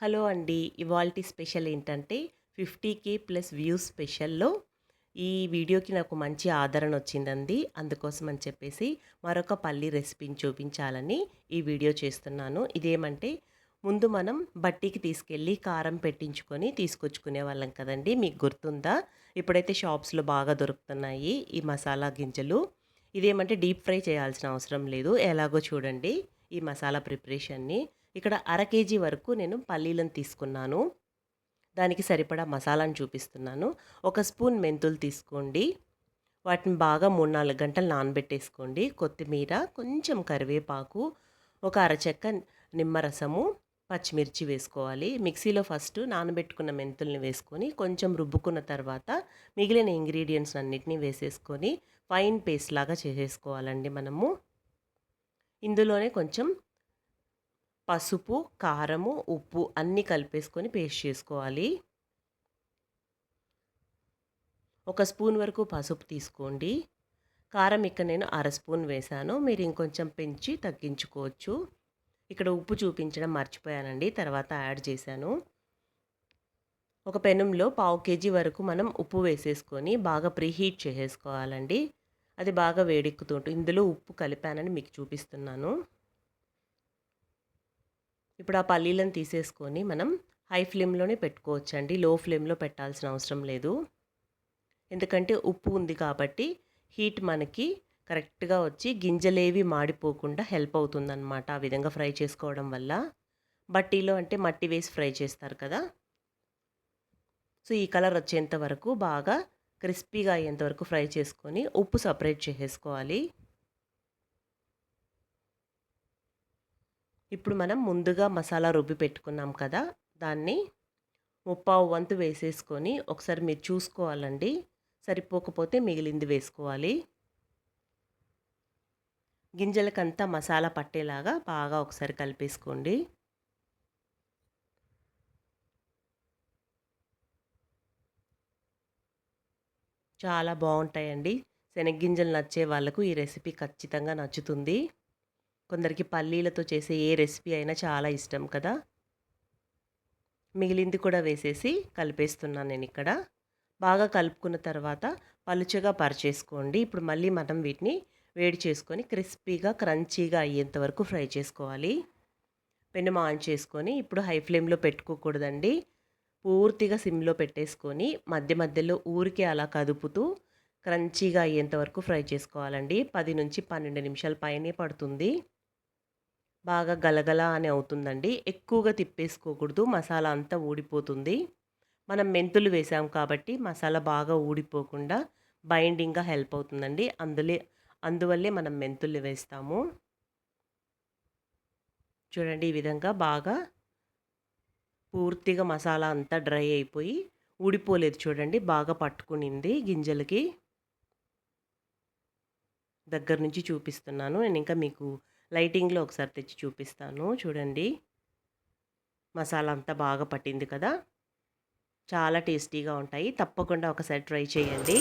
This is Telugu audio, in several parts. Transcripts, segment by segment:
హలో అండి. ఇవాల్టి స్పెషల్ ఏంటంటే ఫిఫ్టీ కే ప్లస్ వ్యూస్ స్పెషల్లో ఈ వీడియోకి నాకు మంచి ఆదరణ వచ్చిందండి. అందుకోసం అని చెప్పేసి మరొక పల్లి రెసిపీని చూపించాలని ఈ వీడియో చేస్తున్నాను. ఇదేమంటే ముందు మనం బట్టీకి తీసుకెళ్ళి కారం పెట్టించుకొని తీసుకొచ్చుకునే వాళ్ళం కదండి. మీకు గుర్తుందా? ఇప్పుడైతే షాప్స్లో బాగా దొరుకుతున్నాయి ఈ మసాలా గింజలు. ఇదేమంటే డీప్ ఫ్రై చేయాల్సిన అవసరం లేదు. ఎలాగో చూడండి ఈ మసాలా ప్రిపరేషన్ని. ఇక్కడ అర కేజీ వరకు నేను పల్లీలను తీసుకున్నాను. దానికి సరిపడా మసాలాను చూపిస్తున్నాను. ఒక స్పూన్ మెంతులు తీసుకోండి. వాటిని బాగా మూడు నాలుగు గంటలు నానబెట్టేసుకోండి. కొత్తిమీర కొంచెం కరివేపాకు ఒక అరచెక్క నిమ్మరసము పచ్చిమిర్చి వేసుకోవాలి. మిక్సీలో ఫస్ట్ నానబెట్టుకున్న మెంతుల్ని వేసుకొని కొంచెం రుబ్బుకున్న తర్వాత మిగిలిన ఇంగ్రీడియంట్స్ అన్నిటినీ వేసేసుకొని ఫైన్ పేస్ట్ లాగా చేసేసుకోవాలండి మనము. ఇందులోనే కొంచెం పసుపు కారము ఉప్పు అన్నీ కలిపేసుకొని పేస్ట్ చేసుకోవాలి. ఒక స్పూన్ వరకు పసుపు తీసుకోండి. కారం ఇక్కడ నేను అర స్పూన్ వేశాను మీరు ఇంకొంచెం పెంచి తగ్గించుకోవచ్చు. ఇక్కడ ఉప్పు చూపించడం మర్చిపోయానండి. తర్వాత యాడ్ చేశాను. ఒక పెనంలో పావు కేజీ వరకు మనం ఉప్పు వేసేసుకొని బాగా ప్రీహీట్ చేసేసుకోవాలండి. అది బాగా వేడెక్కుతుంటుంది ఇందులో ఉప్పు కలిపానని మీకు చూపిస్తున్నాను. ఇప్పుడు ఆ పల్లీలను తీసేసుకొని మనం హై ఫ్లేమ్లోనే పెట్టుకోవచ్చండి. లో ఫ్లేమ్లో పెట్టాల్సిన అవసరం లేదు. ఎందుకంటే ఉప్పు ఉంది కాబట్టి హీట్ మనకి కరెక్ట్గా వచ్చి గింజలేవి మాడిపోకుండా హెల్ప్ అవుతుందన్నమాట ఆ విధంగా ఫ్రై చేసుకోవడం వల్ల. బట్టీలో అంటే మట్టి వేసి ఫ్రై చేస్తారు కదా. సో ఈ కలర్ వచ్చేంత వరకు బాగా క్రిస్పీగా అయ్యేంత వరకు ఫ్రై చేసుకొని ఉప్పు సపరేట్ చేసేసుకోవాలి. ఇప్పుడు మనం ముందుగా మసాలా రుబ్బి పెట్టుకున్నాం కదా దాన్ని ముప్పావు వంతు వేసేసుకొని ఒకసారి మీరు చూసుకోవాలండి. సరిపోకపోతే మిగిలింది వేసుకోవాలి. గింజలకంతా మసాలా పట్టేలాగా బాగా ఒకసారి కలిపేసుకోండి. చాలా బాగుంటాయండి. శనగ్గింజలు నచ్చే వాళ్ళకు ఈ రెసిపీ ఖచ్చితంగా నచ్చుతుంది. కొందరికి పల్లీలతో చేసే ఏ రెసిపీ అయినా చాలా ఇష్టం కదా? మిగిలింది కూడా వేసేసి కలిపేస్తున్నాను నేను ఇక్కడ. బాగా కలుపుకున్న తర్వాత పలుచగా పరిచేసుకోండి. ఇప్పుడు మళ్ళీ మనం వీటిని వేడి చేసుకొని క్రిస్పీగా క్రంచీగా అయ్యేంత వరకు ఫ్రై చేసుకోవాలి. పెన్ను ఆన్ చేసుకొని ఇప్పుడు హై ఫ్లేమ్లో పెట్టుకోకూడదండి. పూర్తిగా సిమ్లో పెట్టేసుకొని మధ్య మధ్యలో ఊరికే అలా కదుపుతూ క్రంచీగా అయ్యేంత వరకు ఫ్రై చేసుకోవాలండి. పది నుంచి పన్నెండు నిమిషాల పైనే పడుతుంది. బాగా గలగల అని అవుతుందండి. ఎక్కువగా తిప్పేసుకోకూడదు. మసాలా అంతా ఊడిపోతుంది. మనం మెంతులు వేసాం కాబట్టి మసాలా బాగా ఊడిపోకుండా బైండింగ్గా హెల్ప్ అవుతుందండి. అందులో అందువల్లే మనం మెంతులు వేస్తాము. చూడండి ఈ విధంగా బాగా పూర్తిగా మసాలా అంతా డ్రై అయిపోయి ఊడిపోలేదు చూడండి. బాగా పట్టుకునింది గింజలకి. దగ్గర నుంచి చూపిస్తున్నాను. నేను ఇంకా మీకు లైటింగ్లో ఒకసారి తెచ్చి చూపిస్తాను. చూడండి. మసాలా అంతా బాగా పట్టింది కదా! చాలా టేస్టీగా ఉంటాయి. తప్పకుండా ఒకసారి ట్రై చేయండి.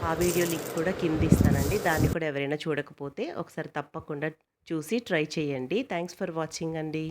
ఆ వీడియో లింక్ కూడా కింద ఇస్తానండి. దాన్ని కూడా ఎవరైనా చూడకపోతే ఒకసారి తప్పకుండా చూసి ట్రై చేయండి. థ్యాంక్స్ ఫర్ వాచింగ్ అండి.